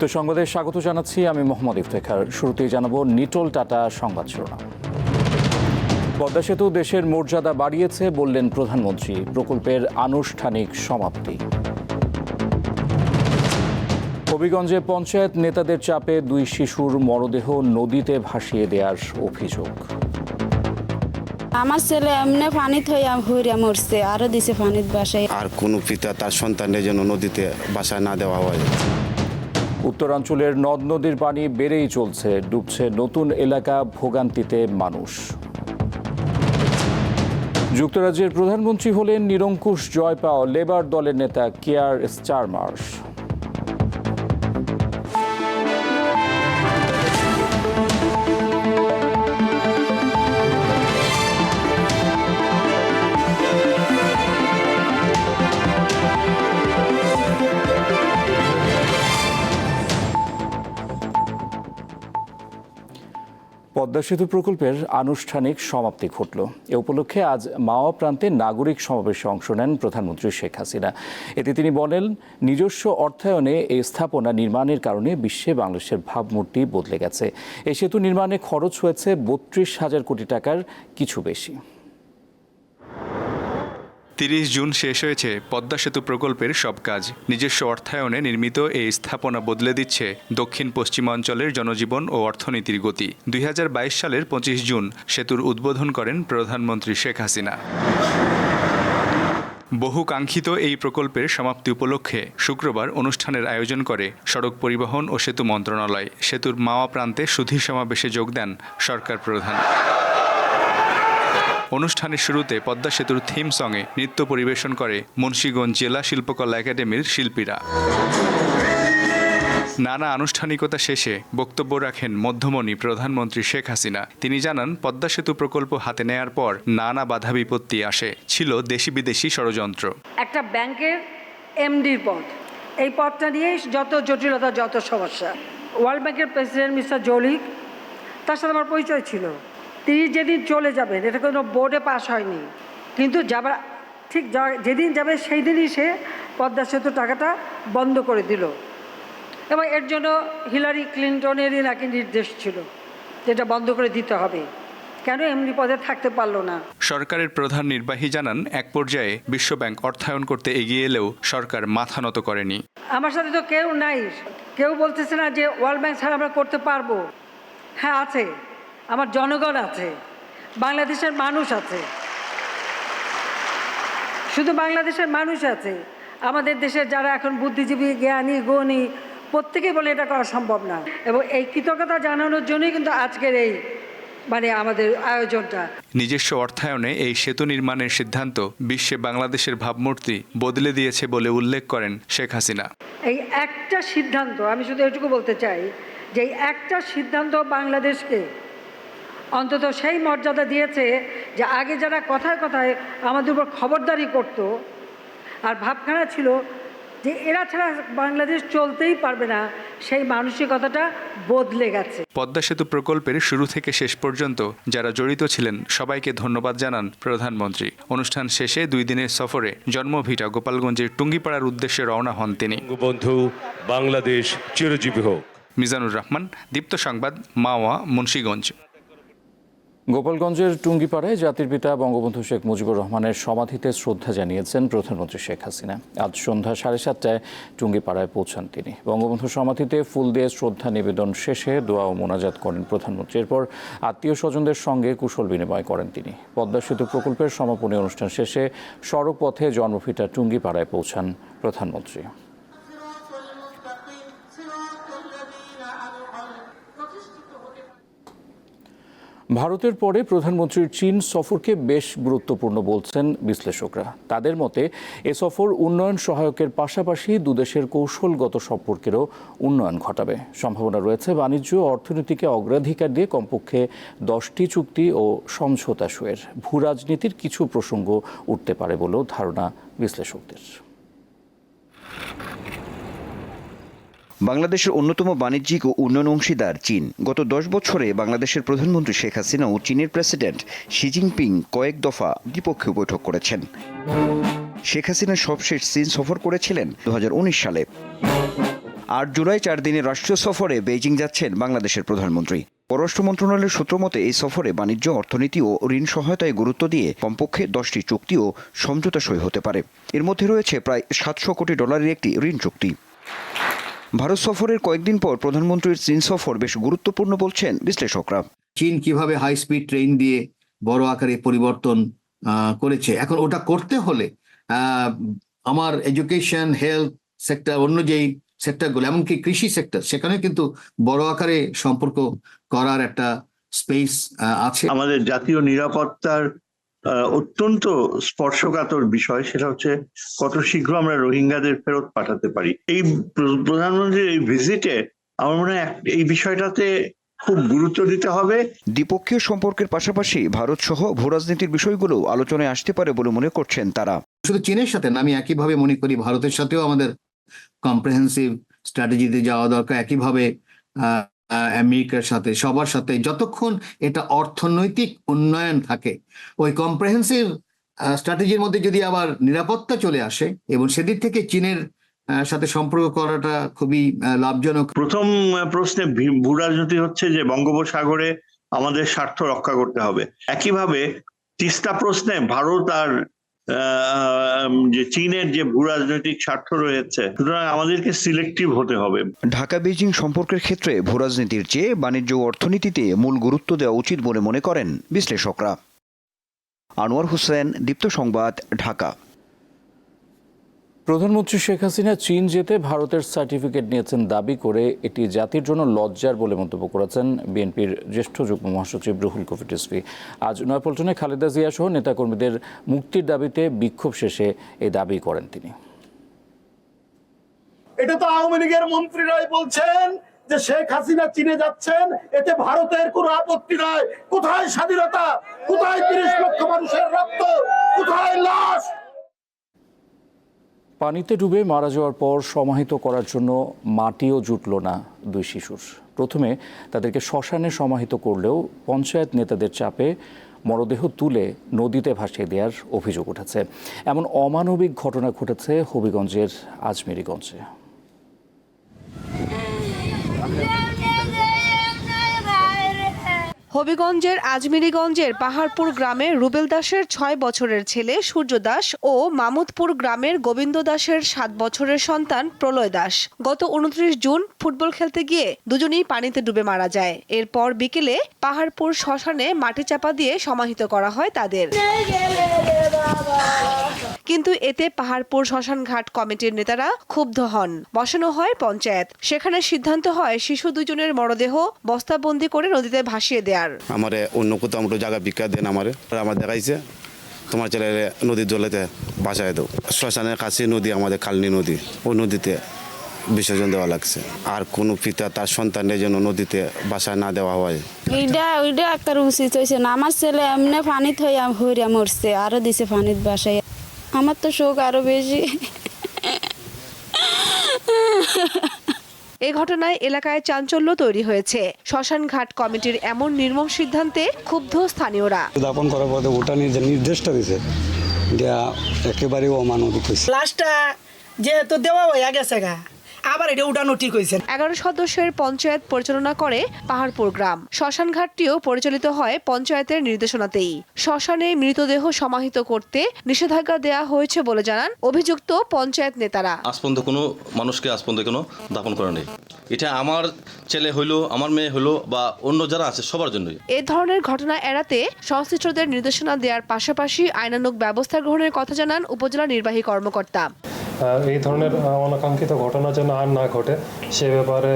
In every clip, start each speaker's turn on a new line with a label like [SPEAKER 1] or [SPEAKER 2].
[SPEAKER 1] দীপ্ত সংবাদে স্বাগত জানাচ্ছি। আমি মোহাম্মদ ইফতেখার। শুরুতেই জানাব নিটোল টাটা সংবাদ শিরোনাম। পদ্মা সেতু দেশের মর্যাদা বাড়িয়েছে বললেন প্রধানমন্ত্রী। প্রকল্পের আনুষ্ঠানিক সমাপ্তি। হবিগঞ্জে পঞ্চায়েত নেতাদের চাপে দুই শিশুর মরদেহ নদীতে ভাসিয়ে দেওয়ার অভিযোগ।
[SPEAKER 2] আমার ছেলে এমনি পানিত হইয়া হইয়া মরছে আরও দিছে পানিত বাসায়।
[SPEAKER 3] আর কোনো পিতা তার সন্তানের জন্য নদীতে বাসা না দেওয়া হয়।
[SPEAKER 1] উত্তরাঞ্চলের নদ নদীর পানি বেড়েই চলছে, ডুবছে নতুন এলাকা ভোগান্তিতে মানুষ। যুক্তরাজ্যের প্রধানমন্ত্রী হলেন নিরঙ্কুশ জয় পাওয়া লেবার দলের নেতা কেয়ার স্টারমার্স পদ্মা সেতু প্রকল্পের আনুষ্ঠানিক সমাপ্তি ঘটল। এ উপলক্ষে আজ মাওয়া প্রান্তে নাগরিক সমাবেশে অংশ নেন প্রধানমন্ত্রী শেখ হাসিনা। এতে তিনি বলেন, নিজস্ব অর্থায়নে এই স্থাপনা নির্মাণের কারণে বিশ্বে বাংলাদেশের ভাবমূর্তি বদলে গেছে। এই সেতু নির্মাণে খরচ হয়েছে বত্রিশ হাজার কোটি টাকার কিছু বেশি।
[SPEAKER 4] তিরিশ জুন শেষ হয়েছে পদ্মা সেতু প্রকল্পের সব কাজ। নিজস্ব অর্থায়নে নির্মিত এই স্থাপনা বদলে দিচ্ছে দক্ষিণ পশ্চিমাঞ্চলের জনজীবন ও অর্থনীতির গতি। দুই হাজার বাইশ সালের পঁচিশ জুন সেতুর উদ্বোধন করেন প্রধানমন্ত্রী শেখ হাসিনা। বহু কাঙ্ক্ষিত এই প্রকল্পের সমাপ্তি উপলক্ষে শুক্রবার অনুষ্ঠানের আয়োজন করে সড়ক পরিবহন ও সেতু মন্ত্রণালয়। সেতুর মাওয়া প্রান্তে সুধী সমাবেশে যোগ দেন সরকার প্রধান। অনুষ্ঠানের শুরুতে পদ্মা সেতুর থিম সঙ্গে নৃত্য পরিবেশন করে মুন্সীগঞ্জ জেলা শিল্পকলা একাডেমির শিল্পীরা। নানা আনুষ্ঠানিকতা শেষে বক্তব্য রাখেন মধ্যমণি প্রধানমন্ত্রী শেখ হাসিনা। তিনি জানান, পদ্মা সেতু প্রকল্প হাতে নেয়ার পর নানা বাধা বিপত্তি আসে, ছিল দেশি বিদেশি ষড়যন্ত্র।
[SPEAKER 5] একটা ব্যাংকের এমডির পদ। এই পদটা নিয়েই যত জটিলতা, যত সমস্যা। ওয়ার্ল্ড ব্যাংকের প্রেসিডেন্ট মিস্টার জলিক, তার সাথে আমার পরিচয় ছিল। তিনি যেদিন চলে যাবেন এটা কোনো বোর্ডে পাস হয়নি। কিন্তু যাবার ঠিক যেদিন যাবে সেই দিনই সে পদ্মা সেতু টাকাটা বন্ধ করে দিল। এবং এর জন্য হিলারি ক্লিন্টনেরই নাকি নির্দেশ ছিল যেটা বন্ধ করে দিতে হবে। কেন এমনি পদে থাকতে পারল না?
[SPEAKER 4] সরকারের প্রধান নির্বাহী জানান এক পর্যায়ে বিশ্বব্যাংক অর্থায়ন করতে এগিয়ে এলেও সরকার মাথা নত করেনি।
[SPEAKER 5] আমার সাথে তো কেউ নাই। কেউ বলতেছে না যে ওয়ার্ল্ড ব্যাংক ছাড়া আমরা করতে পারব। হ্যাঁ আছে। আমার জনগণ আছে বাংলাদেশের মানুষ আছে। শুধু বাংলাদেশের মানুষ আছে আমাদের দেশের যারা এখন বুদ্ধিজীবী জ্ঞানী গণী প্রত্যেকেই বলে এটা করা সম্ভব না। এবং এই কৃতজ্ঞতা জানানোর জন্যই কিন্তু আজকের এই মানে আমাদের আয়োজনটা।
[SPEAKER 4] নিজস্ব অর্থায়নে এই সেতু নির্মাণের সিদ্ধান্ত বিশ্বে বাংলাদেশের ভাবমূর্তি বদলে দিয়েছে বলে উল্লেখ করেন শেখ হাসিনা।
[SPEAKER 5] এই একটা সিদ্ধান্ত আমি শুধু এটুকু বলতে চাই যে এই একটা সিদ্ধান্ত বাংলাদেশকে অন্তত সেই মর্যাদা দিয়েছে যে আগে যারা কথায় কথায় আমাদের উপর খবরদারি করতো আর ভাবখানা ছিল যে এরা ছাড়া বাংলাদেশ চলতেই পারবে না সেই মানসিকতাটা বদলে গেছে।
[SPEAKER 4] পদ্মা সেতু প্রকল্পের শুরু থেকে শেষ পর্যন্ত যারা জড়িত ছিলেন সবাইকে ধন্যবাদ জানান প্রধানমন্ত্রী। অনুষ্ঠান শেষে দুই দিনের সফরে জন্মভিটা গোপালগঞ্জের টুঙ্গিপাড়ার উদ্দেশ্যে রওনা হন তিনি।
[SPEAKER 6] বঙ্গবন্ধু বাংলাদেশ চিরজীবী হোক।
[SPEAKER 4] মিজানুর রহমান দীপ্ত সংবাদ মাওয়া মুন্সীগঞ্জ।
[SPEAKER 1] গোপালগঞ্জের টুঙ্গিপাড়ায় জাতির পিতা বঙ্গবন্ধু শেখ মুজিবুর রহমানের সমাধিতে শ্রদ্ধা জানিয়েছেন প্রধানমন্ত্রী শেখ হাসিনা। আজ সন্ধ্যা সাড়ে সাতটায় টুঙ্গিপাড়ায় পৌঁছান তিনি। বঙ্গবন্ধু সমাধিতে ফুল দিয়ে শ্রদ্ধা নিবেদন শেষে দোয়া ও মোনাজাত করেন প্রধানমন্ত্রী। এরপর আত্মীয় স্বজনদের সঙ্গে কুশল বিনিময় করেন তিনি। পদ্মা সেতু প্রকল্পের সমাপনী অনুষ্ঠান শেষে সড়ক পথে জন্মভিটা টুঙ্গিপাড়ায় পৌঁছান প্রধানমন্ত্রী। ভারতের পরে প্রধানমন্ত্রীর চীন সফরকে বেশ গুরুত্বপূর্ণ বলছেন বিশ্লেষকরা। তাদের মতে, এ সফর উন্নয়ন সহায়কের পাশাপাশি দুদেশের কৌশলগত সম্পর্কেরও উন্নয়ন ঘটাবে। সম্ভাবনা রয়েছে বাণিজ্য, অর্থনীতিকে অগ্রাধিকার দিয়ে কমপক্ষে দশটি চুক্তি ও সমঝোতা শুয়ের। ভূ রাজনীতির কিছু প্রসঙ্গ উঠতে পারে বলেও ধারণা বিশ্লেষকদের।
[SPEAKER 7] বাংলাদেশের অন্যতম বাণিজ্যিক ও উন্নয়ন অংশীদার চীন। গত দশ বছরে বাংলাদেশের প্রধানমন্ত্রী শেখ হাসিনা ও চীনের প্রেসিডেন্ট শি জিনপিং কয়েক দফা দ্বিপক্ষীয় বৈঠক করেছেন। শেখ হাসিনা সবশেষ চীন সফর করেছিলেন দু হাজার উনিশ সালে। আট জুলাই চার দিনের রাষ্ট্রীয় সফরে বেইজিং যাচ্ছেন বাংলাদেশের প্রধানমন্ত্রী। পররাষ্ট্র মন্ত্রণালয়ের সূত্র মতে, এই সফরে বাণিজ্য, অর্থনীতি ও ঋণ সহায়তায় গুরুত্ব দিয়ে কমপক্ষে দশটি চুক্তি ও সমঝোতা সই হতে পারে। এর মধ্যে রয়েছে প্রায় সাতশো কোটি ডলারের একটি ঋণ চুক্তি। ভারত সফরের কয়েকদিন পর প্রধানমন্ত্রীর চীন সফর বেশ গুরুত্বপূর্ণ বলছেন বিশ্লেষকরা।
[SPEAKER 8] চীন কীভাবে হাই স্পিড ট্রেন দিয়ে বড় আকারে পরিবর্তন করেছে? এখন ওটা করতে হলে আমার এডুকেশন হেলথ সেক্টর অন্য যেই সেক্টরগুলো এমনকি কৃষি সেক্টর সেখানে কিন্তু বড় আকারে সম্পর্ক করার একটা স্পেস আছে।
[SPEAKER 9] আমাদের জাতীয় নিরাপত্তার অত্যন্ত স্পর্শকাতর বিষয় সেটা হচ্ছে কত শীঘ্র আমরা রোহিঙ্গাদের ফেরত পাঠাতে পারি। এই প্রধানমন্ত্রীর এই ভিজিটে আমার মনে হয় এই বিষয়টাতে খুব গুরুত্ব দিতে হবে।
[SPEAKER 7] দ্বিপক্ষীয় সম্পর্কের পাশাপাশি ভারত সহ ভূরাজনীতির বিষয়গুলো আলোচনায় আসতে পারে বলে মনে করছেন তারা।
[SPEAKER 8] শুধু চীনের সাথে না আমি একইভাবে মনে করি ভারতের সাথেও আমাদের কম্প্রিহেন্সিভ স্ট্র্যাটেজিতে যাওয়া দরকার। একইভাবে আমেরিকার সাথে, সবার সাথে যতক্ষণ এটা অর্থনৈতিক উন্নয়ন থাকে, ওই কম্প্রিহেন্সিভ স্ট্র্যাটেজির মধ্যে যদি আবার নিরাপত্তা চলে আসে এবং সেদিক থেকে চীনের সাথে সম্পর্ক করাটা খুবই লাভজনক।
[SPEAKER 9] প্রথম প্রশ্নে ভূরাজনীতি হচ্ছে যে বঙ্গোপসাগরে আমাদের স্বার্থ রক্ষা করতে হবে। একইভাবে তিস্তা প্রশ্নে ভারত আর যে চীনের যে ভূরাজনৈতিক স্বার্থ রয়েছে, সুতরাং আমাদেরকে সিলেক্টিভ হতে হবে।
[SPEAKER 7] ঢাকা বেজিং সম্পর্কের ক্ষেত্রে ভূরাজনীতির চেয়ে বাণিজ্য অর্থনীতিতে মূল গুরুত্ব দেওয়া উচিত বলে মনে করেন বিশ্লেষকরা। আনোয়ার হোসেন, দীপ্ত সংবাদ, ঢাকা।
[SPEAKER 1] প্রধানমন্ত্রী শেখ হাসিনা চীন যেতে ভারতের সার্টিফিকেট নিয়েছেন দাবি করে এটি জাতির জন্য লজ্জার বলে মন্তব্য করেছেন বিএনপির জ্যেষ্ঠ যুগ্ম মহাসচিব রুহুল কবির রিজভী। আজ নয়াপল্টনে খালেদা জিয়া সহ নেতাকর্মীদের মুক্তির দাবিতে বিক্ষোভ শেষে এই দাবি করেন তিনি।
[SPEAKER 10] এটা তো আওয়ামী লীগের মন্ত্রীরাই বলছেন যে শেখ হাসিনা চীনে যাচ্ছেন, এতে ভারতের কোনো আপত্তি নাই। কোথায় স্বাধীনতা? কোথায় তিরিশ লক্ষ মানুষের রক্ত? কোথায় লাশ?
[SPEAKER 1] পানিতে ডুবে মারা যাওয়ার পর সমাহিত করার জন্য মাটিও জুটল না দুই শিশুর। প্রথমে তাদেরকে শ্মশানে সমাহিত করলেও পঞ্চায়েত নেতাদের চাপে মরদেহ তুলে নদীতে ভাসিয়ে দেওয়ার অভিযোগ উঠেছে। এমন অমানবিক ঘটনা ঘটেছে হবিগঞ্জের আজমেরিগঞ্জে।
[SPEAKER 11] হবিগঞ্জের আজমিরিগঞ্জের পাহাড়পুর গ্রামে রুবেল দাসের ছয় বছরের ছেলে সূর্য দাস ও মামুদপুর গ্রামের গোবিন্দ দাসের সাত বছরের সন্তান প্রলয় দাস। গত উনত্রিশ জুন ফুটবল খেলতে গিয়ে দুজনেই পানিতে ডুবে মারা যায়। এরপর বিকেলে পাহাড়পুর শ্মশানে মাটি চাপা দিয়ে সমাহিত করা হয় তাদের। কিন্তু এতে পাহাড়পুর শ্মশান ঘাট কমিটির নেতারা ক্ষুব্ধ হন। বসানো হয় পঞ্চায়েত। সেখানে সিদ্ধান্ত হয় শিশু দুজনের মরদেহ বস্তাবন্দি করে নদীতে ভাসিয়ে দেয়ার।
[SPEAKER 3] আমারে অন্য কোথাও আমরা জায়গা বিক্রা দেন আমারে। আমার দেখাইছে তোমার ছেলে নদীর জলেতে বাসায় দাও। শ্মশানের কাছে নদী আমাদের কালনি নদী। ওই নদীতে বিসর্জন দেওয়া লাগছে। আর কোনো পিতা তার সন্তানের জন্য নদীতে বাসায় না দেওয়া হয়।
[SPEAKER 2] ওইটা ওইটা একটা উচিত হয়েছে না। আমার ছেলে এমনি পানিত হইয়া হইয়া মরছে আরও দিছে পানিত বাসায়। আমার তো শোক আরও বেশি।
[SPEAKER 11] এ ঘটনায় এলাকায় চাঞ্চল্য তৈরি হয়েছে। শ্মশান ঘাট কমিটির এমন নির্মম সিদ্ধান্তে ক্ষুব্ধ স্থানীয়রা।
[SPEAKER 10] দাপন করার পরে ওটা নিয়ে যে নির্দেশটা দিছে যে একেবারেই অমানবিক হয়েছে।
[SPEAKER 5] লাশটা যেহেতু দেওয়া হয়ে গেছে গা আবার এটা উঠানো ঠিক হয়েছে।
[SPEAKER 11] এগারো সদস্যের পঞ্চায়েত পরিচালনা করে পাহাড়পুর গ্রাম। শ্মশান ঘাটটিও পরিচালিত হয় পঞ্চায়েতের নির্দেশনাতেই। শ্মশানে মৃতদেহ সমাহিত করতে নিষেধাজ্ঞা দেয়া হয়েছে বলে জানান অভিযুক্ত পঞ্চায়েত নেতারা।
[SPEAKER 12] আজ পর্যন্ত কোনো মানুষকে আজ পর্যন্ত কোনো দাপন করা নেই। এটা আমার ছেলে হইল আমার মেয়ে হইল বা অন্য যারা আছে সবার জন্যই।
[SPEAKER 11] এ ধরনের ঘটনা এড়াতে সংশ্লিষ্টদের নির্দেশনা দেওয়ার পাশাপাশি আইনানুগ ব্যবস্থা গ্রহণের কথা জানান উপজেলা নির্বাহী কর্মকর্তা।
[SPEAKER 10] এই ধরনের অনাকাঙ্ক্ষিত ঘটনা যেন আর না ঘটে সে ব্যাপারে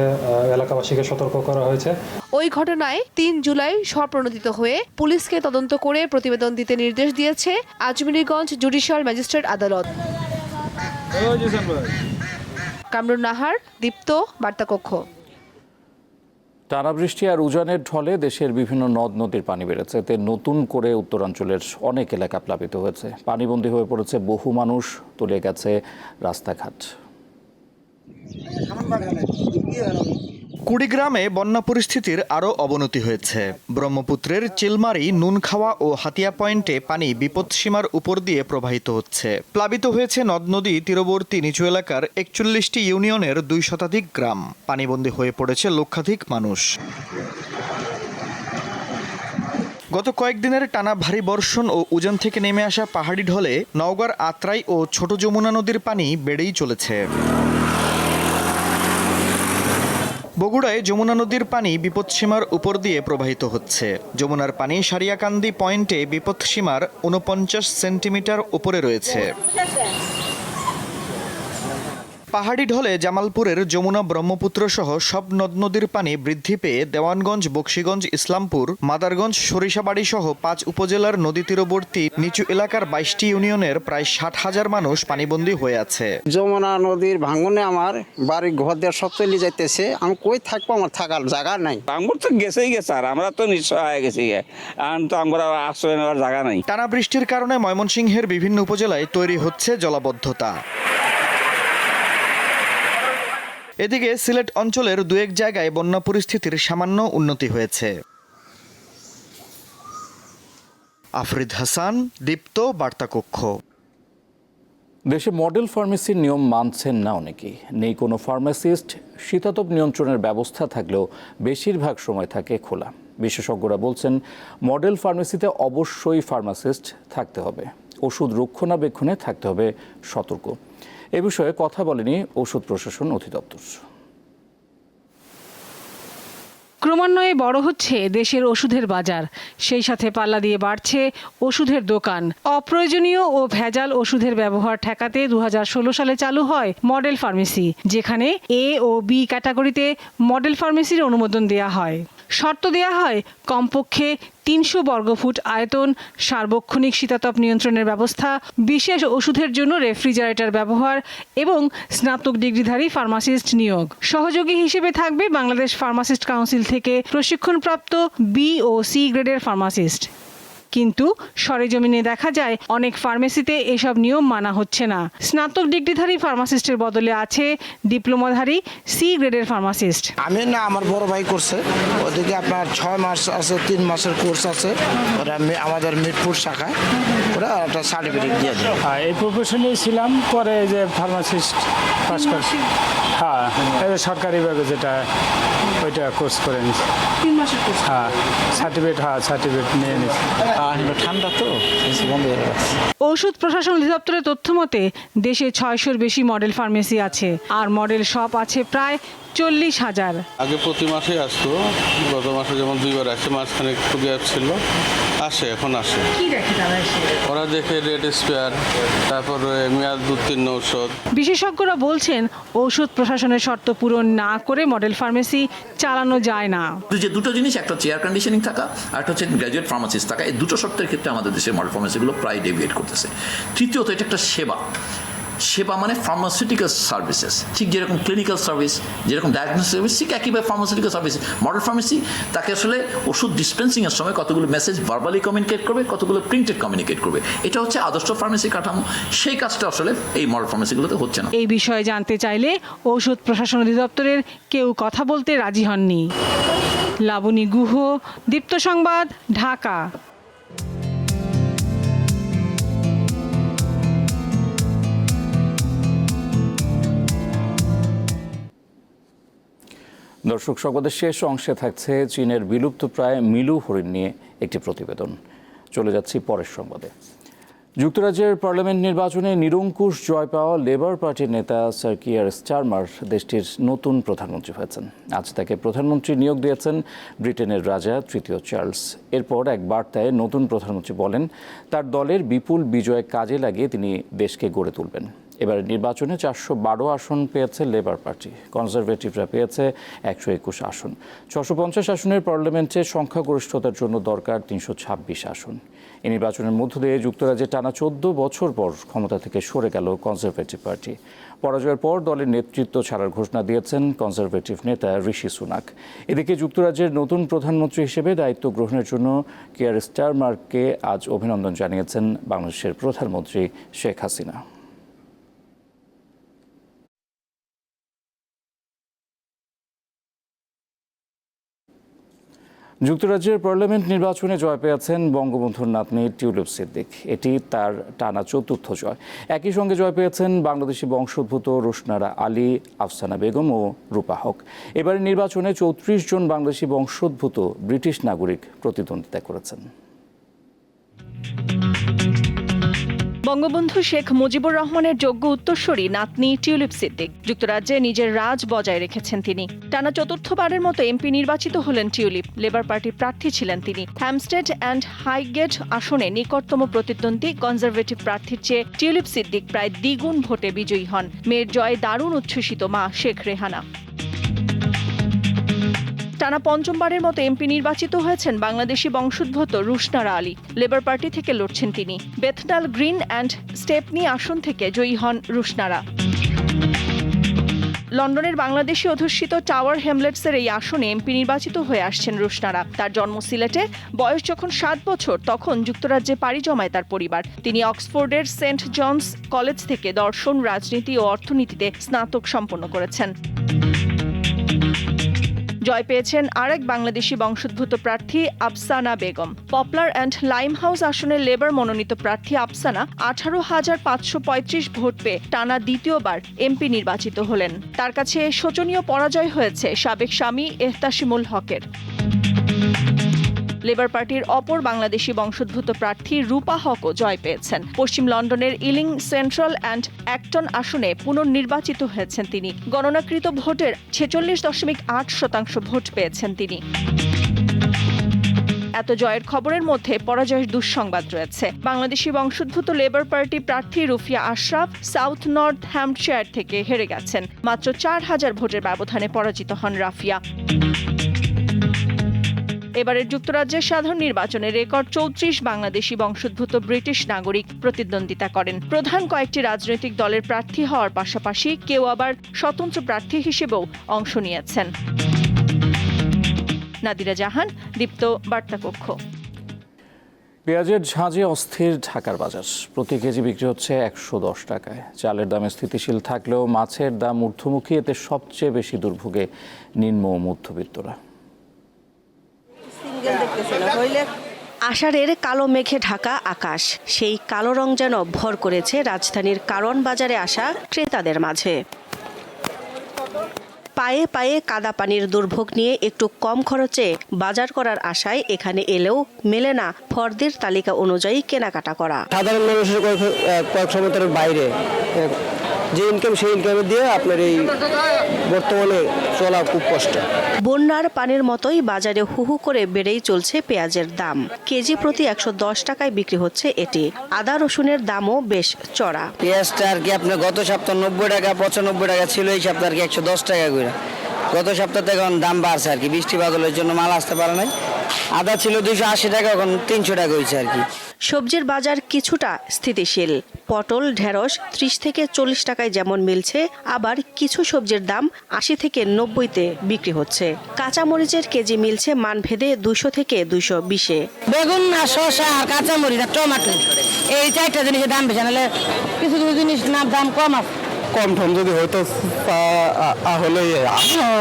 [SPEAKER 10] এলাকাবাসীকে সতর্ক করা হয়েছে।
[SPEAKER 11] ওই ঘটনায় তিন জুলাই স্বপ্রণোদিত হয়ে পুলিশকে তদন্ত করে প্রতিবেদন দিতে নির্দেশ দিয়েছে আজমিরিগঞ্জ জুডিশিয়াল ম্যাজিস্ট্রেট আদালত। কামরুন নাহার দীপ্ত বার্তাকক্ষ।
[SPEAKER 1] টানা বৃষ্টি আর উজানের ঢলে দেশের বিভিন্ন নদ নদীর পানি বেড়েছে। এতে নতুন করে উত্তরাঞ্চলের অনেক এলাকা প্লাবিত হয়েছে। পানিবন্দী হয়ে পড়েছে বহু মানুষ, তলিয়ে গেছে রাস্তাঘাট।
[SPEAKER 7] কুড়িগ্রামে বন্যা পরিস্থিতির আরও অবনতি হয়েছে। ব্রহ্মপুত্রের চিলমারি, নুনখাওয়া ও হাতিয়া পয়েন্টে পানি বিপদসীমার উপর দিয়ে প্রবাহিত হচ্ছে। প্লাবিত হয়েছে নদ নদী তীরবর্তী নিচু এলাকার একচল্লিশটি ইউনিয়নের দুই শতাধিক গ্রাম। পানিবন্দী হয়ে পড়েছে লক্ষাধিক মানুষ। গত কয়েকদিনের টানা ভারী বর্ষণ ও উজান থেকে নেমে আসা পাহাড়ি ঢলে নওগাঁর আত্রাই ও ছোট যমুনা নদীর পানি বেড়েই চলেছে। বগুড়ায় যমুনা নদীর পানি বিপদসীমার উপর দিয়ে প্রবাহিত হচ্ছে। যমুনার পানি সারিয়াকান্দি পয়েন্টে বিপদসীমার উনপঞ্চাশ সেন্টিমিটার উপরে রয়েছে। পাহাড়ি ঢলে জামালপুরের যমুনা ব্রহ্মপুত্র সহ সব নদ নদীর পানি বৃদ্ধি পেয়ে দেওয়ানগঞ্জ বক্সিগঞ্জ ইসলামপুর মাদারগঞ্জ সরিষাবাড়ি সহ পাঁচ উপজেলার নদী তীরবর্তী নিচু এলাকার বাইশটি ইউনিয়নের প্রায় ষাট হাজার মানুষ পানিবন্দী হয়ে আছে।
[SPEAKER 13] যমুনা নদীর ভাঙনে আমার বাড়ি ঘর দিয়ে সব চলে যাইতেছে। আমি কই থাকব? আমার থাকার জায়গা নাই।
[SPEAKER 14] আঙ্গুর তো গেছেই গেছে আর আমরা তো নিশ্চয় হয়ে গেছি তো আমরা আশ্রয় নেওয়ার জায়গা নাই।
[SPEAKER 7] টানা বৃষ্টির কারণে ময়মনসিংহের বিভিন্ন উপজেলায় তৈরি হচ্ছে জলাবদ্ধতা। এদিকে সিলেট অঞ্চলের দু এক জায়গায় বন্যা পরিস্থিতির সামান্য উন্নতি হয়েছে। আফরিদ হাসান, দীপ্ত, বার্তাকক্ষ।
[SPEAKER 1] দেশে মডেল ফার্মেসির নিয়ম মানছেন না অনেকেই। নেই কোনো ফার্মাসিস্ট, শীতাতপ নিয়ন্ত্রণের ব্যবস্থা থাকলেও বেশিরভাগ সময় থাকে খোলা। বিশেষজ্ঞরা বলছেন, মডেল ফার্মেসিতে অবশ্যই ফার্মাসিস্ট থাকতে হবে। ওষুধ রক্ষণাবেক্ষণে থাকতে হবে সতর্ক। এ বিষয়ে কথা বলেনি ওষুধ প্রশাসন অধিদপ্তর।
[SPEAKER 15] ক্রমান্বয়ে বড় হচ্ছে দেশের ওষুধের বাজার। সেই সাথে পাল্লা দিয়ে বাড়ছে ওষুধের দোকান। অপ্রয়োজনীয় ও ভেজাল ওষুধের ব্যবহার ঠেকাতে দু হাজার ষোলো সালে চালু হয় মডেল ফার্মেসি, যেখানে এ ও বি ক্যাটাগরিতে মডেল ফার্মেসির অনুমোদন দেয়া হয়। শর্ত দেয়া হয় কমপক্ষে তিনশো বর্গফুট আয়তন, সার্বক্ষণিক শীতাতপ নিয়ন্ত্রণের ব্যবস্থা, বিশেষ ওষুধের জন্য রেফ্রিজারেটর ব্যবহার এবং স্নাতক ডিগ্রিধারী ফার্মাসিস্ট নিয়োগ। সহযোগী হিসেবে থাকবে বাংলাদেশ ফার্মাসিস্ট কাউন্সিল থেকে প্রশিক্ষণপ্রাপ্ত বি ও সি গ্রেডের ফার্মাসিস্ট। কিন্তু সরেজমিনে দেখা যায় অনেক ফার্মেসিতে এসব নিয়ম মানা হচ্ছে না। স্নাতক ডিগ্রিধারী ফার্মাসিস্টের বদলে আছে ডিপ্লোমাধারী সি গ্রেডের ফার্মাসিস্ট
[SPEAKER 13] আমি না আমার বড় ভাই করছে। ওদিকে আপনার ছয় মাস আছে তিন মাসের কোর্স আছে। ওরা আমাদের মিরপুর শাখায় ওরা একটা সার্টিফিকেট দিয়ে দেয়।
[SPEAKER 10] হ্যাঁ এই প্রফেশনে ছিলাম পরে যে ফার্মাসিস্ট পাস করছি হ্যাঁ এই সরকারিভাবে যেটা ওইটা কোর্স করে
[SPEAKER 15] কোর্স
[SPEAKER 10] হ্যাঁ সার্টিফিকেট হ্যাঁ সার্টিফিকেট নিয়ে নিচ্ছি
[SPEAKER 13] ঠান্ডা তো বন্ধ হয়ে গেছে।
[SPEAKER 15] ঔষধ প্রশাসন অধিদপ্তরের তথ্য মতে দেশে ছয়শোর বেশি মডেল ফার্মেসি আছে আর মডেল সব আছে প্রায় চল্লিশ হাজার।
[SPEAKER 14] আগে প্রতি মাসে আসতো গত মাসে যেমন দুইবার আসছে মাঝখানে একটু গ্যাপ ছিল। আসে এখন আসে।
[SPEAKER 15] কি দেখে তারা এসে?
[SPEAKER 14] ওরা দেখে রেড স্পেয়ার তারপরে মেয়াদ উত্তীর্ণ ঔষধ।
[SPEAKER 15] বিশেষজ্ঞরা বলছেন ঔষধ প্রশাসনের শর্ত পূরণ না করে মডেল ফার্মেসি চালানো যায় না।
[SPEAKER 16] যে দুটো জিনিস একটা চেয়ার কন্ডিশনিং থাকা আর একটা হচ্ছে গ্র্যাজুয়েট ফার্মাসিস্ট থাকা। এই দুটো শর্তের ক্ষেত্রে আমাদের দেশের মডেল ফার্মেসিগুলো প্রায় ডেভিয়েট করতেছে। তৃতীয়ত এটা একটা সেবা। সেবা মানে ফার্মাসিউটিক্যাল সার্ভিসেস ঠিক যেরকম ক্লিনিক্যাল সার্ভিস যেরকম ডায়াগনোসিস সার্ভিস ঠিক একইভাবে ফার্মাসিউটিক্যাল সার্ভিস মডেল ফার্মেসি তাকে আসলে ওষুধ ডিসপেন্সিংয়ের সময় কতগুলো মেসেজ ভার্বালি কমিউনিকেট করবে, কতগুলো প্রিন্টেড কমিউনিকেট করবে। এটা হচ্ছে আদর্শ ফার্মেসি কাঠামো। সেই কাজটা আসলে এই মডেল ফার্মেসিগুলোতে হচ্ছে না।
[SPEAKER 15] এই বিষয়ে জানতে চাইলে ঔষধ প্রশাসন অধিদপ্তরের কেউ কথা বলতে রাজি হননি। লাবণী গুহ, দীপ্ত সংবাদ, ঢাকা।
[SPEAKER 1] দর্শক, সংবাদের শেষ অংশে থাকছে চীনের বিলুপ্তপ্রায় মিলু হরিণ নিয়ে একটি প্রতিবেদন। চলে যাচ্ছি পরের সংবাদে। যুক্তরাজ্যের পার্লামেন্ট নির্বাচনে নিরঙ্কুশ জয় পাওয়া লেবার পার্টির নেতা স্যার কিয়ার স্টারমার দেশটির নতুন প্রধানমন্ত্রী হয়েছেন। আজ তাকে প্রধানমন্ত্রী নিয়োগ দিয়েছেন ব্রিটেনের রাজা তৃতীয় চার্লস। এরপর এক বার্তায় নতুন প্রধানমন্ত্রী বলেন, তার দলের বিপুল বিজয় কাজে লাগিয়ে তিনি দেশকে গড়ে তুলবেন। এবার নির্বাচনে চারশো বারো আসন পেয়েছে লেবার পার্টি। কনজারভেটিভরা পেয়েছে একশো একুশ আসন। ছশো পঞ্চাশ আসনের পার্লামেন্টে সংখ্যাগরিষ্ঠতার জন্য দরকার তিনশো ছাব্বিশ আসন। এই নির্বাচনের মধ্য দিয়ে যুক্তরাজ্যে টানা চোদ্দ বছর পর ক্ষমতা থেকে সরে গেল কনজারভেটিভ পার্টি। পরাজয়ের পর দলের নেতৃত্ব ছাড়ার ঘোষণা দিয়েছেন কনজারভেটিভ নেতা ঋষি সুনাক। এদিকে যুক্তরাজ্যের নতুন প্রধানমন্ত্রী হিসেবে দায়িত্ব গ্রহণের জন্য কেয়ার স্টারমার্ককে আজ অভিনন্দন জানিয়েছেন বাংলাদেশের প্রধানমন্ত্রী শেখ হাসিনা। যুক্তরাজ্যের পার্লামেন্ট নির্বাচনে জয় পেয়েছেন বঙ্গবন্ধুর নাতনি টিউলিপ সিদ্দিক। এটি তার টানা চতুর্থ জয়। একই সঙ্গে জয় পেয়েছেন বাংলাদেশি বংশোদ্ভূত রোশনারা আলী, আফসানা বেগম ও রূপা হক। এবারের নির্বাচনে চৌত্রিশ জন বাংলাদেশি বংশোদ্ভূত ব্রিটিশ নাগরিক প্রতিদ্বন্দ্বিতা করেছেন।
[SPEAKER 17] বঙ্গবন্ধু শেখ মুজিবুর রহমানের যোগ্য উত্তরসূরি নাতনি টিউলিপ সিদ্দিক। যুক্তরাজ্যে নিজের রাজ বজায় রেখেছেন তিনি। টানা চতুর্থবারের মতো এমপি নির্বাচিত হলেন টিউলিপ। লেবার পার্টির প্রার্থী ছিলেন তিনি। হ্যামস্টেড অ্যান্ড হাইগেট আসনে নিকটতম প্রতিদ্বন্দ্বী কনজারভেটিভ প্রার্থীর চেয়ে টিউলিপ সিদ্দিক প্রায় দ্বিগুণ ভোটে বিজয়ী হন। মেয়ের জয়ে দারুণ উচ্ছ্বসিত মা শেখ রেহানা। টানা পঞ্চমবারের মতো এমপি নির্বাচিত হয়েছেন বাংলাদেশি বংশোদ্ভূত রুশনারা আলী। লেবার পার্টি থেকে লড়ছেন তিনি। বেথডাল গ্রিন অ্যান্ড স্টেপনি আসন থেকে জয়ী হন রুশনারা। লন্ডনের বাংলাদেশি অধ্যুষিত টাওয়ার হ্যামলেটসের এই আসনে এমপি নির্বাচিত হয়ে আসছেন রুশনারা। তার জন্ম সিলেটে, বয়স যখন সাত বছর, তখন যুক্তরাজ্যে পাড়ি জমায় তার পরিবার। তিনি অক্সফোর্ডের সেন্ট জনস কলেজ থেকে দর্শন, রাজনীতি ও অর্থনীতিতে স্নাতক সম্পন্ন করেছেন। জয় পেয়েছেন আরেক বাংলাদেশি বংশোদ্ভূত প্রার্থী Afsana Begum. Poplar and Limehouse আসনের লেবার মনোনীত প্রার্থী আফসানা আঠারো হাজার পাঁচশো পঁয়ত্রিশ ভোট পেয়ে টানা দ্বিতীয়বার এমপি নির্বাচিত হলেন। তার কাছে শোচনীয় পরাজয় হয়েছে সাবেক স্বামী এহতাসিমুল হকের। লেবার পার্টির অপর বাংলাদেশি বংশোদ্ভূত প্রার্থী রূপা হকও জয় পেয়েছেন। পশ্চিম লন্ডনের ইলিং সেন্ট্রাল অ্যান্ড অ্যাক্টন আসনে পুনর্নির্বাচিত হয়েছেন তিনি। গণনাকৃত ভোটের ছেচল্লিশ দশমিক আট শতাংশ ভোট পেয়েছেন তিনি। এত জয়ের খবরের মধ্যে পরাজয়ের দুঃসংবাদ রয়েছে। বাংলাদেশি বংশোদ্ভূত লেবার পার্টি প্রার্থী Rufia Ashraf South North Hampshire থেকে হেরে গেছেন। মাত্র চার হাজার ভোটের ব্যবধানে পরাজিত হন রাফিয়া। এবারের যুক্তরাজ্যের সাধারণ নির্বাচনে রেকর্ড চৌত্রিশ বাংলাদেশি বংশোদ্ভূত ব্রিটিশ নাগরিক প্রতিদ্বন্দ্বিতা করেন। প্রধান কয়েকটি রাজনৈতিক দলের প্রার্থী হওয়ার পাশাপাশি কেউ আবার স্বতন্ত্র প্রার্থী হিসেবেও অংশ নিয়েছেন। নাদিরা জাহান, দীপ্ত বার্তা কক্ষ
[SPEAKER 1] পেঁয়াজের ঝাঁজে অস্থির ঢাকার বাজার। প্রতি কেজি বিক্রি হচ্ছে একশো দশ টাকায়। চালের দামে স্থিতিশীল থাকলেও মাছের দাম ঊর্ধ্বমুখী, এতে সবচেয়ে বেশি দুর্ভোগে নিম্ন
[SPEAKER 18] আষাঢ়ের কালো মেঘে ঢাকা আকাশ। সেই কালো রং যেন ভর করেছে রাজধানীর কারণ বাজারে আসা ক্রেতাদের মাঝে। পায়ে পায়ে কাদা পানির দুর্ভোগ নিয়ে একটু কম খরচে বাজার করার আশায় এখানে এলেও মেলে না ফর্দের তালিকা অনুযায়ী কেনাকাটা করা।
[SPEAKER 19] সাধারণ মানুষের কয়েক সময়ের বাইরে যে ইনকাম সেই ইনকাম দিয়ে আপনার এই বর্তমানে চলা খুব কষ্ট।
[SPEAKER 18] বন্যার পানির মতোই বাজারে হুহু করে বেড়েই চলছে পেঁয়াজের দাম। কেজি প্রতি একশো দশ টাকায় বিক্রি হচ্ছে এটি। আদা রসুনের দামও বেশ চড়া।
[SPEAKER 19] পেঁয়াজটা আর কি আপনার গত সপ্তাহ নব্বই টাকা পঁচানব্বই টাকা ছিল এই সপ্তাহ আর কি একশো দশ টাকা করে। গত সপ্তাহ থেকে এখন দাম বাড়ছে আর কি বৃষ্টি বাদলের জন্য মাল আসতে পারে নাই। আদা ছিল দুইশো আশি টাকা এখন তিনশো টাকা হয়েছে আর কি।
[SPEAKER 18] সবজির বাজার কিছুটা স্থিতিশীল। পটল, ঢেঁড়স ত্রিশ থেকে চল্লিশ টাকায় যেমন মিলছে, আবার কিছু সবজির দাম আশি থেকে নব্বইতে বিক্রি হচ্ছে। কাঁচামরিচের কেজি মিলছে মানভেদে দুশো থেকে দুশো বিশে।
[SPEAKER 20] বেগুন আর শসা আর কাঁচামরিচ আর টমাটো, এই চারটা জিনিসের দাম বেশি, নাহলে কিছু কিছু জিনিস দাম কম আছে।
[SPEAKER 19] কম ঠম যদি হয়তো হলে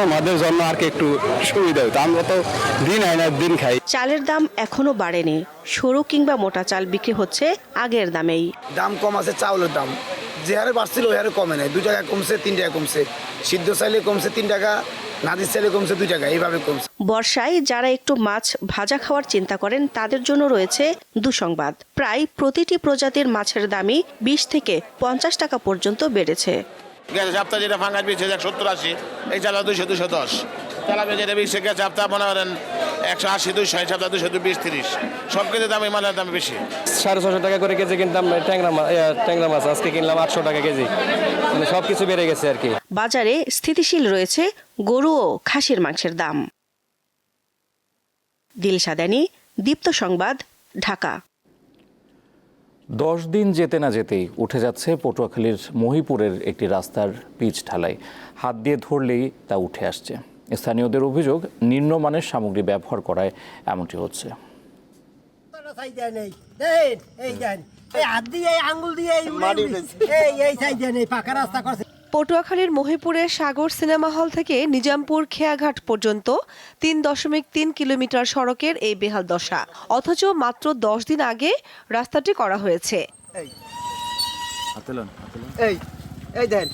[SPEAKER 19] আমাদের জন্য আর কি একটু সুবিধা হতো আমরা তো দিন আয় না দিন খাই।
[SPEAKER 18] চালের দাম এখনও বাড়েনি। সরু কিংবা মোটা চাল বিক্রি হচ্ছে আগের দামেই।
[SPEAKER 21] দাম কম আছে চাউলের দাম। যে হারে বাড়ছিল ওই হারে কমে নাই। দু টাকা কমছে তিন টাকা কমছে। সিদ্ধ চাইলে কমছে তিন টাকা নাদির চাইলে কমছে দুই টাকা এইভাবে কমছে।
[SPEAKER 18] বর্ষায় যারা একটু মাছ ভাজা খাওয়ার চিন্তা করেন তাদের জন্য রয়েছে দুঃসংবাদ। প্রায় প্রতিটি প্রজাতির মাছের দামই বিশ থেকে পঞ্চাশ টাকা পর্যন্ত বেড়েছে।
[SPEAKER 21] গেছে সপ্তাহে যেটা ফাঙ্গাস বেশি সত্তর আশি এই চালা দুশো দুশো দশ। তেলাপিয়া যেটা বেশি গেছে সপ্তাহ মনে করেন একশো আশি দুশো সপ্তাহ দুশো বিশ তিরিশ। সব কিছু দাম এই মালের দাম বেশি।
[SPEAKER 19] সাড়ে ছশো টাকা করে কেজি কিনতাম ট্যাংরা মাছ ট্যাংরা মাছ। আজকে কিনলাম আটশো টাকা কেজি। মানে সব কিছু বেড়ে গেছে আর কি।
[SPEAKER 18] বাজারে স্থিতিশীল রয়েছে গরু ও খাসির মাংসের দাম। দিলশাদানি দীপ্ত সংবাদ ঢাকা।
[SPEAKER 1] দশ দিন যেতে না যেতেই উঠে যাচ্ছে পটুয়াখালীর মহিপুরের একটি রাস্তার পিচ ঢালাই। হাত দিয়ে ধরলেই তা উঠে আসছে। স্থানীয়দের অভিযোগ নিম্নমানের সামগ্রী ব্যবহার করায় এমনটি হচ্ছে।
[SPEAKER 11] পটুয়াখালীর মহিপুরের সাগর সিনেমা হল থেকে নিজামপুর খেয়াঘাট পর্যন্ত তিন দশমিক তিন কিলোমিটার সড়কের এই বেহাল দশা। অথচ মাত্র দশ দিন আগে রাস্তাটি করা হয়েছে।
[SPEAKER 22] এই এই দেন।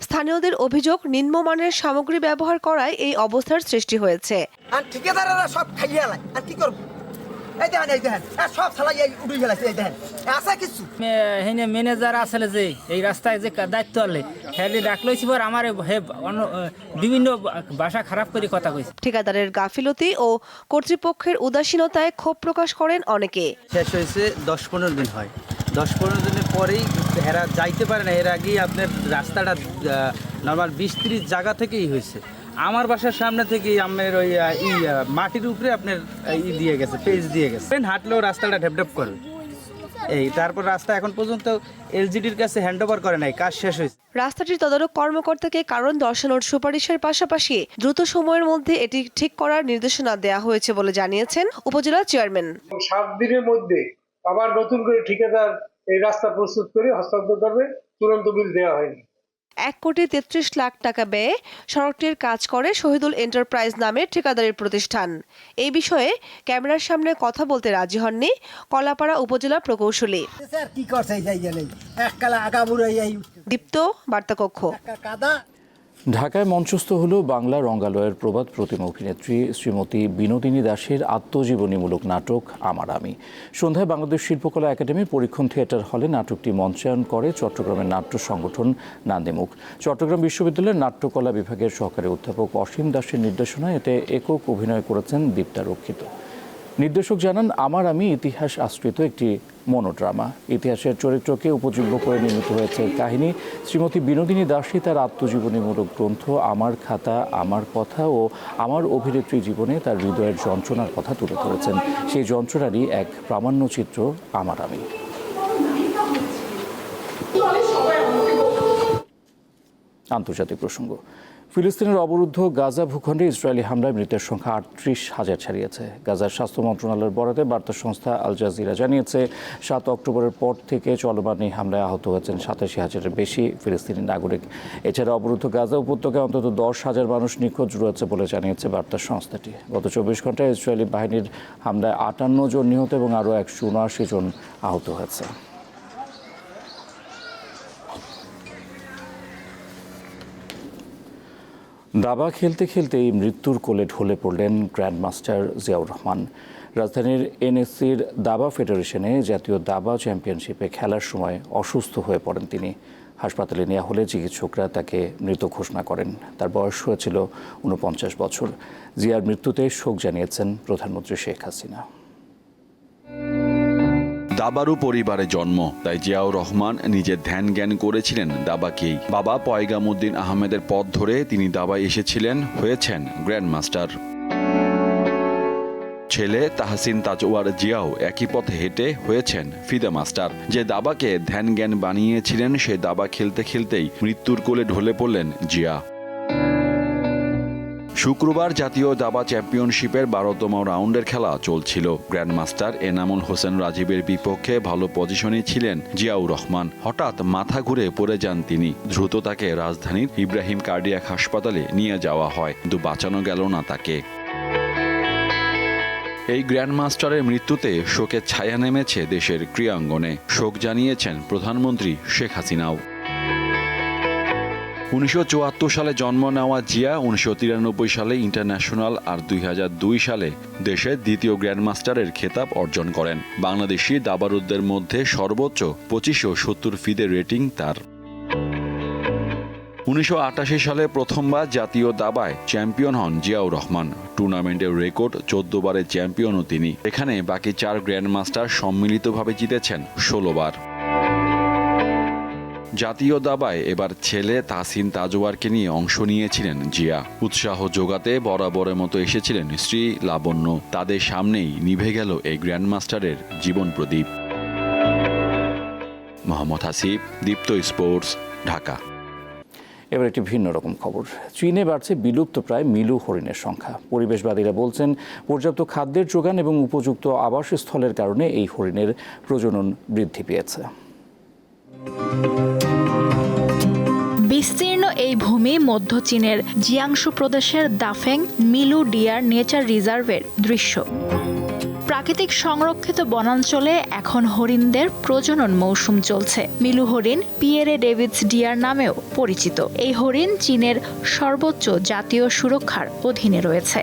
[SPEAKER 11] স্থানীয়দের অভিযোগ, নিম্নমানের সামগ্রী ব্যবহার করায় এই অবস্থার সৃষ্টি হয়েছে।
[SPEAKER 22] আর ঠিকাদারেরা সব খাইয়া আর কি করব? এই দেখেন এই দেখেন সব উড়ে গেলাছে এই দেখেন। আছে কিছু?
[SPEAKER 23] হেনে ম্যানেজার আসলে যে এই রাস্তায় যে দায়িত্ব আলে ডাকলইছি পর আমার হে অন্য বিভিন্ন ভাষা খারাপ করে কথা কইছে।
[SPEAKER 11] ঠিকাদারের গাফিলতি ও কর্তৃপক্ষের উদাসীনতায় ক্ষোভ প্রকাশ করেন অনেকে।
[SPEAKER 22] শেষ হয়েছে দশ পনেরো দিন হয়। দশ পনেরো দিনের পরেই এরা যাইতে পারে না এর আগেই আপনার রাস্তাটা নর্মাল বিশ ত্রিশ জায়গা থেকেই হয়েছে। আমার বাসার সামনে থেকেই আপনার ওই ই মাটির উপরে আপনার ই দিয়ে গেছে পেজ দিয়ে গেছে। হাঁটলেও রাস্তাটা ঢেপঢেপ করবে এই তারপর রাস্তা এখন পর্যন্ত এলজিডির কাছে হ্যান্ড ওভার করে নাই কাজ শেষ হয়েছে।
[SPEAKER 11] রাস্তাটির তদারক কর্মকর্তাকে কারণ দর্শানোর সুপারিশের পাশাপাশি দ্রুত সময়ের মধ্যে এটি ঠিক করার নির্দেশনা দেওয়া হয়েছে বলে জানিয়েছেন উপজেলা চেয়ারম্যান।
[SPEAKER 24] সাত দিনের মধ্যে আবার নতুন করে ঠিকাদার এই রাস্তা প্রস্তুত করে হস্তান্তর করবে চূড়ান্ত বিল দেওয়া হয়নি।
[SPEAKER 11] এক কোটি তেত্রিশ লাখ টাকা ব্যয়ে সড়কটির কাজ করে শহীদুল এন্টারপ্রাইজ নামের ঠিকাদারের প্রতিষ্ঠান। এই বিষয়ে ক্যামেরার সামনে কথা বলতে রাজি হননি কলাপাড়া উপজেলা প্রকৌশলী। দীপ্ত বার্তাকক্ষ।
[SPEAKER 1] ঢাকায় মঞ্চস্থ হল বাংলা রঙ্গালয়ের প্রবাদ প্রতিমা অভিনেত্রী শ্রীমতী বিনোদিনী দাসের আত্মজীবনীমূলক নাটক আমার আমি। সন্ধ্যায় বাংলাদেশ শিল্পকলা একাডেমি পরীক্ষণ থিয়েটার হলে নাটকটি মঞ্চায়ন করে চট্টগ্রামের নাট্য সংগঠন নান্দিমুখ। চট্টগ্রাম বিশ্ববিদ্যালয়ের নাট্যকলা বিভাগের সহকারী অধ্যাপক অসীম দাসের নির্দেশনায় এতে একক অভিনয় করেছেন দীপ্তা রক্ষিত। নির্দেশক জানান, আমার আমি ইতিহাস আশ্রিত একটি মনোড্রামা। ইতিহাসের চরিত্রকে উপযোগ্য করে নির্মিত হয়েছে কাহিনী। শ্রীমতী বিনোদিনী দাসী তার আত্মজীবনীমূলক গ্রন্থ, আমার খাতা, আমার কথা ও আমার অভিনেত্রী জীবনে তার হৃদয়ের যন্ত্রণার কথা তুলে ধরেছেন। সেই যন্ত্রণারই এক প্রামাণ্য চিত্র, আমার আমি। আন্তর্জাতিক প্রসঙ্গ। ফিলিস্তিনের অবরুদ্ধ গাজা ভূখণ্ডে ইসরায়েলি হামলায় মৃতের সংখ্যা আটত্রিশ হাজার ছাড়িয়েছে। গাজার স্বাস্থ্য মন্ত্রণালয়ের বরাতে বার্তা সংস্থা আল জাজিরা জানিয়েছে, সাত অক্টোবরের পর থেকে চলমান হামলায় আহত হয়েছেন সাতাশি হাজারের বেশি ফিলিস্তিনি নাগরিক। এছাড়া অবরুদ্ধ গাজা উপত্যকায় অন্তত দশ হাজার মানুষ নিখোঁজ রয়েছে বলে জানিয়েছে বার্তা সংস্থাটি। গত চব্বিশ ঘন্টায় ইসরায়েলি বাহিনীর হামলায় আটান্ন জন নিহত এবং আরও একশো উনআশি জন আহত হয়েছে। দাবা খেলতে খেলতেই মৃত্যুর কোলে ঢলে পড়লেন গ্র্যান্ডমাস্টার জিয়াউর রহমান। রাজধানীর এনএসসির দাবা ফেডারেশনে জাতীয় দাবা চ্যাম্পিয়নশিপে খেলার সময় অসুস্থ হয়ে পড়েন তিনি। হাসপাতালে নেওয়া হলে চিকিৎসকরা তাকে মৃত ঘোষণা করেন। তার বয়স হয়েছিল উনপঞ্চাশ বছর। জিয়ার মৃত্যুতে শোক জানিয়েছেন প্রধানমন্ত্রী শেখ হাসিনা।
[SPEAKER 25] দাবারু পরিবারে জন্ম। তাই জিয়াউর রহমান নিজের ধ্যান জ্ঞান করেছিলেন দাবাকেই। বাবা পয়গামুদ্দিন আহমেদের পথ ধরে তিনি দাবায় এসেছিলেন, হয়েছেন গ্র্যান্ডমাস্টার। ছেলে তাহসিন তাজওয়ার জিয়াও একই পথে হেঁটে হয়েছেন ফিদা মাস্টার। যে দাবাকে ধ্যান জ্ঞান বানিয়েছিলেন, সে দাবা খেলতে খেলতেই মৃত্যুর কোলে ঢলে পড়লেন জিয়া। শুক্রবার জাতীয় দাবা চ্যাম্পিয়নশিপের বারোতম রাউন্ডের খেলা চলছিল। গ্র্যান্ডমাস্টার এনামুল হোসেন রাজীবের বিপক্ষে ভালো পজিশনে ছিলেন জিয়াউর রহমান। হঠাৎ মাথা ঘুরে পড়ে যান তিনি। দ্রুত তাকে রাজধানীর ইব্রাহিম কার্ডিয়াক হাসপাতালে নিয়ে যাওয়া হয়। কিন্তু বাঁচানো গেল না তাকে। এই গ্র্যান্ডমাস্টারের মৃত্যুতে শোকের ছায়া নেমেছে দেশের ক্রীড়াঙ্গনে। শোক জানিয়েছেন প্রধানমন্ত্রী শেখ হাসিনাও। উনিশশো চুয়াত্তর সালে জন্ম নেওয়া জিয়া, উনিশশো তিরানব্বই সালে ইন্টারন্যাশনাল আর দুই হাজার দুই সালে দেশের দ্বিতীয় গ্র্যান্ডমাস্টারের খেতাব অর্জন করেন। বাংলাদেশি দাবারুদ্দের মধ্যে সর্বোচ্চ পঁচিশশো সত্তর ফিদের রেটিং তার। উনিশশো আটাশি সালে প্রথমবার জাতীয় দাবায় চ্যাম্পিয়ন হন জিয়াউর রহমান। টুর্নামেন্টের রেকর্ড চোদ্দ বারের চ্যাম্পিয়নও তিনি। এখানে বাকি চার গ্র্যান্ডমাস্টার সম্মিলিতভাবে জিতেছেন ষোলো বার। জাতীয় দাবায় এবার ছেলে তাসিন তাজওয়ারকে নিয়ে অংশ নিয়েছিলেন জিয়া। উৎসাহ যোগাতে বরাবরের মতো এসেছিলেন শ্রী লাবণ্য। তাদের সামনেই নিভে গেল এই গ্র্যান্ডমাস্টারের জীবন প্রদীপ। মোহাম্মদ হাসিব, দীপ্ত স্পোর্টস, ঢাকা।
[SPEAKER 1] এবার একটি ভিন্ন রকম খবর। চীনে বাড়ছে বিলুপ্ত প্রায় মিলু হরিণের সংখ্যা। পরিবেশবাদীরা বলছেন, পর্যাপ্ত খাদ্যের যোগান এবং উপযুক্ত আবাসস্থলের কারণে এই হরিণের প্রজনন বৃদ্ধি পেয়েছে।
[SPEAKER 26] ভূমি মধ্য চীনের জিয়াংশু প্রদেশের দাফেং মিলু ডিয়ার নেচার রিজার্ভের দৃশ্য। প্রাকৃতিক সংরক্ষিত বনাঞ্চলে এখন হরিণদের প্রজনন মৌসুম চলছে। মিলু হরিণ পিয়েরে ডেভিডস ডিয়ার নামেও পরিচিত। এই হরিণ চীনের সর্বোচ্চ জাতীয় সুরক্ষার অধীনে রয়েছে।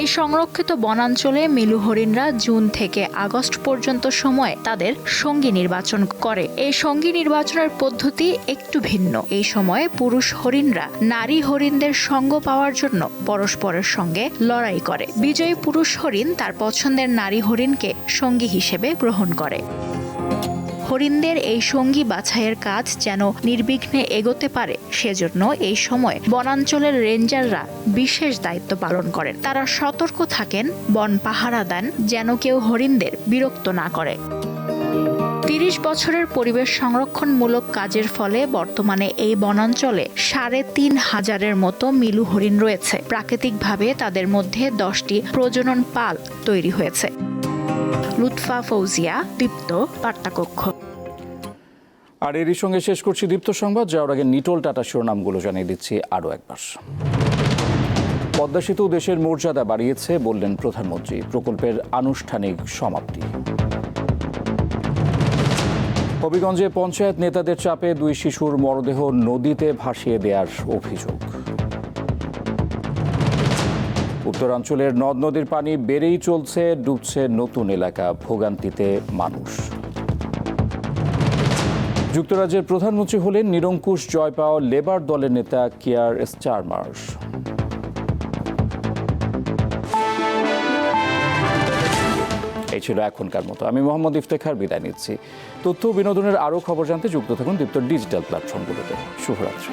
[SPEAKER 26] এই সংরক্ষিত বনাঞ্চলে মিলু হরিণরা জুন থেকে আগস্ট পর্যন্ত সময় তাদের সঙ্গী নির্বাচন করে। এই সঙ্গী নির্বাচনের পদ্ধতি একটু ভিন্ন। এই সময়ে পুরুষ হরিণরা নারী হরিণদের সঙ্গ পাওয়ার জন্য পরস্পরের সঙ্গে লড়াই করে। বিজয়ী পুরুষ হরিণ তার পছন্দের নারী হরিণকে সঙ্গী হিসেবে গ্রহণ করে। হরিণদের এই সঙ্গী বাছাইয়ের কাজ যেন নির্বিঘ্নে এগোতে পারে, সেজন্য এই সময় বনাঞ্চলের রেঞ্জাররা বিশেষ দায়িত্ব পালন করেন। তারা সতর্ক থাকেন, বন পাহারা দেন, যেন কেউ হরিণদের বিরক্ত না করে। তিরিশ বছরের পরিবেশ সংরক্ষণমূলক কাজের ফলে বর্তমানে এই বনাঞ্চলে সাড়ে তিন হাজারের মতো মিলু হরিণ রয়েছে। প্রাকৃতিকভাবে তাদের মধ্যে দশটি প্রজনন পাল তৈরি হয়েছে। লুৎফা ফৌজিয়া, দীপ্ত বার্তাকক্ষ।
[SPEAKER 1] আর এরই সঙ্গে শেষ করছি দীপ্ত সংবাদ। যাওয়ার আগে নিটোল টাটা শিরোনামগুলো জানিয়ে দিচ্ছি আরও একবার। পদ্মা সেতু দেশের মর্যাদা বাড়িয়েছে বললেন প্রধানমন্ত্রী। প্রকল্পের আনুষ্ঠানিক সমাপ্তি। হবিগঞ্জে পঞ্চায়েত নেতাদের চাপে দুই শিশুর মরদেহ নদীতে ভাসিয়ে দেওয়ার অভিযোগ। উত্তরাঞ্চলের নদ নদীর পানি বেড়েই চলছে, ডুবছে নতুন এলাকা, ভোগান্তিতে মানুষ। যুক্তরাজ্যের প্রধানমন্ত্রী হলেন নিরঙ্কুশ জয় পাওয়া লেবার দলের নেতা কিয়ার স্টারমার্স এই ছিল এখনকার মতো। আমি মোহাম্মদ ইফতেখার বিদায় নিচ্ছি। তথ্য বিনোদনের আরও খবর জানতে যুক্ত থাকুন দীপ্ত ডিজিটাল প্ল্যাটফর্মগুলোতে। শুভরাত্রি।